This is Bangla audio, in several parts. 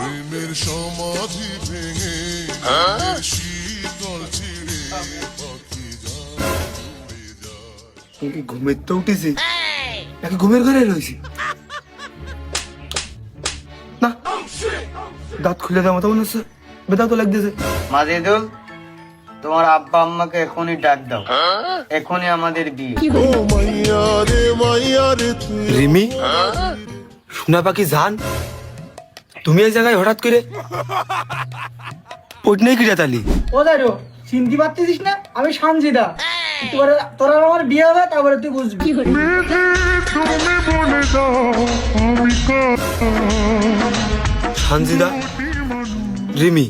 প্রেমের সমাধি ভেঙে শীতল ছিঁড়ে পাখি যায়। ঘুমের তো উঠেছি। নাকি ঘুমের ঘরে রয়েছি। না দাঁত খুলে দেওয়ার মতো মনে হচ্ছে বেদাও তো লাগতেছে। মাজেদুল তোমার আব্বা আম্মাকে এখনই ডাক দাও। এখনই আমাদের বিয়ে। রিমি? সোনা পাখি জান? তুমি এই জায়গায় হঠাৎ করে ওট নেই কি তালি? ও দাঁড়ো চিনতে পারতেছিস না? আমি সানজিদা। তোরা তোরা আমার বিয়ে হবে তারপরে তুই বুঝবি। সানজিদা রিমি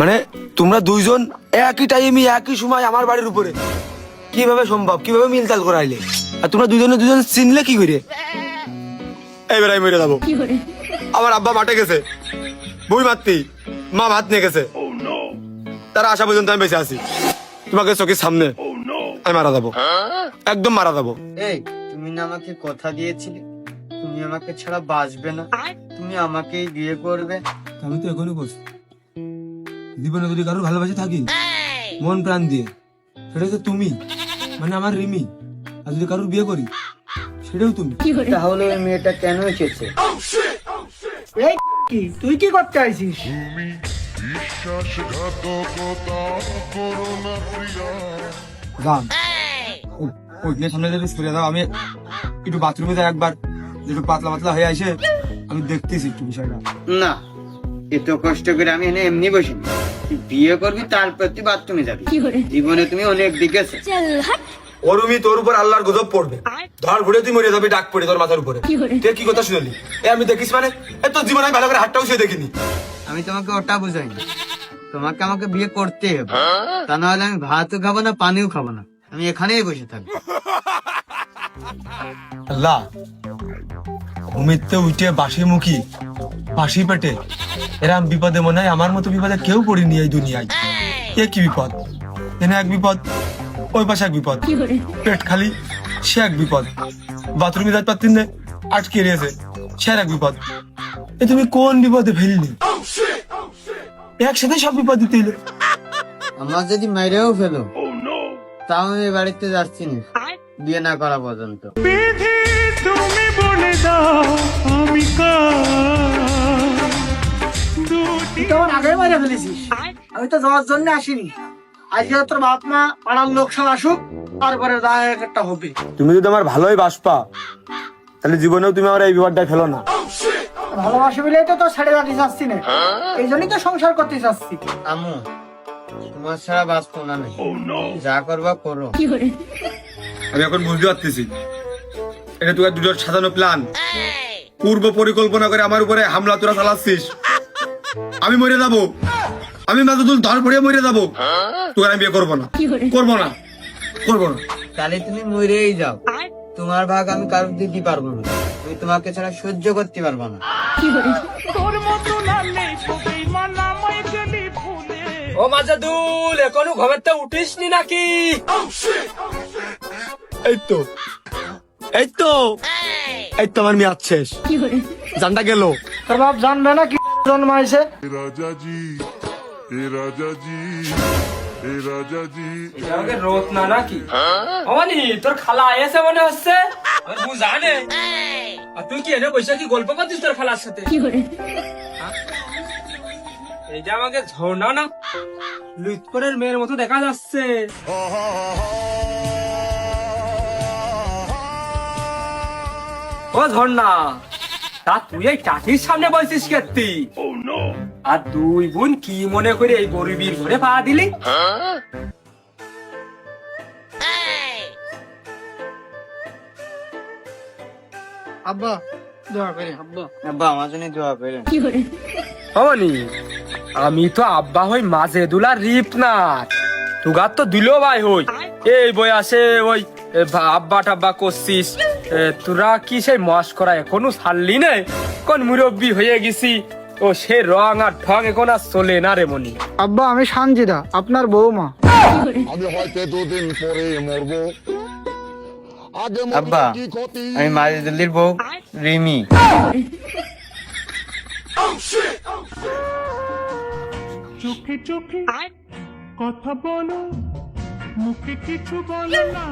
মানে তোমরা দুইজন একই টাইমে একই সময় আমার বাড়ির উপরে। কীভাবে সম্ভব? কীভাবে মিলতাল করাইলে? আর তোমরা দুজনে দুজন চিনলে কি করে? এইবার আমি মরে যাব আমার আব্বা মাঠে গেছে। বই মারতি মা ভাত নিয়ে গেছে। তারা আসা পর্যন্ত আমি বেঁচে আছি। তোমাকে চোখের সামনে আমি মারা যাব। একদম মারা যাব। এই তুমি না আমাকে কথা দিয়েছিলে? তুমি আমাকে ছাড়া বাঁচবে না। তুমি আমাকেই বিয়ে করবে। আমি তো এখনই বলছি জীবনে যদি কারোর ভালোবাসে থাকি মন প্রাণ দিয়ে সেটা তো তুমি মানে আমার রিমি। আর যদি কারোর বিয়ে করি সেটাও তুমি। তাহলে ওই মেয়েটা কেন এসেছে? এই কি? তুই কি করতে আইছিস? তুমি বিশ্বাসঘাতকতা করো না প্রিয়া। গান ওই নিয়ে সামনে যদি সরে দাও আমি একটু বাথরুমে যাই একবার। একটু পাতলা পাতলা হয়ে আসে আমি দেখতেছি একটু বিষয়টা। না এত কষ্ট করে আমি এনে এমনি বসিনি। তুই বিয়ে করবি তারপর তুই বাথরুমে যাবি। জীবনে তুমি অনেক দেখেছ। ওরুমি তোর উপর আল্লাহর গজব পড়বে। ধর ঘুরে তুই মরে যাবি ডাক পড়ে তোর মাথার উপরে। তুই কি কথা শুনলি? এ আমি দেখিস মানে? এ তোর জীবনে আমি ভালো করে হাতটাও সে দেখিনি। আমি তোমাকে ওটা বুঝাইনি। তোমাকে আমাকে বিয়ে করতে হবে। তা নাহলে আমি ভাতও খাব না পানিও খাব না। আমি এখানেই বসে থাকব। আল্লাহ ঘুমিতে উঠে বাসি মুখী বাসি পেটে। এরম বিপদে মনে হয় আমার মতো বিপদে কেউ পড়িনি এই দুনিয়ায়। এ কি বিপদ? এনে এক বিপদ। ওই পাশে এক বিপদ। পেট খালি সে এক বিপদ। বাথরুমে যাতে পারতেন না আটকে রয়েছে সে এক বিপদ। এ তুমি কোন বিপদে ফেললি? একসাথে সব বিপদ দিতে এলো আমার যদি মেরেও ফেলো তাও আমি বাড়িতে যাচ্ছি না। বিয়ে না করা পর্যন্ত। তুই তো আমার আগে মারে ফেলেছিস। আমি তো যাওয়ার জন্য আসিনি। আজকে তোর বাপ মা পাড়ার লোক সব আসুক তারপরে দেখা একটা হবে। তুমি যদি আমার ভালোই বাসপা তাহলে জীবনেও তুমি আমার এই বিপদটা ফেলো না। ভালোবাসি বলেই তো তোর ছেড়ে যাতে চাচ্ছি না। এই জন্যই তো সংসার করতে চাচ্ছি। আমু তোমার ছাড়া বাঁচবো না নেই যা করবা করো। আমি এখন বুঝতে পারতেছি। এটা তোর দুটো সাজানো প্ল্যান পূর্ব পরিকল্পনা করে আমার উপরে হামলা তোরা চালাচ্ছিস। আমি মরে যাব। আমি মাদুল ধর পড়ে মরে যাব। তোকে আমি বিয়ে করব না। করব না। করব না। তাহলে তুমি মরেই যাও। তোমার ভাগ আমি কারোর দিতে পারব না। আমি তোমাকে ছাড়া সহ্য করতে পারব না। ও মাজাদুল এখনও ঘরের তো উঠিসনি নাকি? এই তো। এই তো। এই তো আমার মেয়াদ শেষ। জানটা গেল। তোর বাপ জানবে না কি জন্মাইছে? রাজা জি এ রাজা জি এ রাজা জি। আমাকে রোদ না নাকি? অমানি তোর খালা এসে মনে হচ্ছে? জানে। আর তুই কি এনে বসে কি গল্প করছিস তোর খালার সাথে? এই যে আমাকে ঝর্ণা না লুৎপরের মেয়ের মতো দেখা যাচ্ছে। ও ঝর্ণা। তা তুই এই টাকির সামনে বলছিস কেতি? আর দুই বোন কি মনে করে এই গরিবীর ঘরে পা দিলি? আব্বা দোয়া করে আব্বা। আব্বা আমার জন্য দোয়া করেন। হনি আমি তো আব্বা হই মাঝে দুলার রিপ না তুগার তো দিল ভাই হই। এই বয়সে ওই আব্বা টাব্বা করছিস। তোরা কি সেই মস করা এখনও ছাড়লি নে? কোন মুরব্বী হয়ে গেছি ও সে রং আর ঠং এখন আর চলে না রে মনি। আব্বা আমি সানজিদা আপনার বৌমা আমি হয়তো দুদিন পরে মরবো। আব্বা আমি মারিদুল্লির বউ রিমি। চোখে চোখে কথা বলো মুখে কিছু বলো না।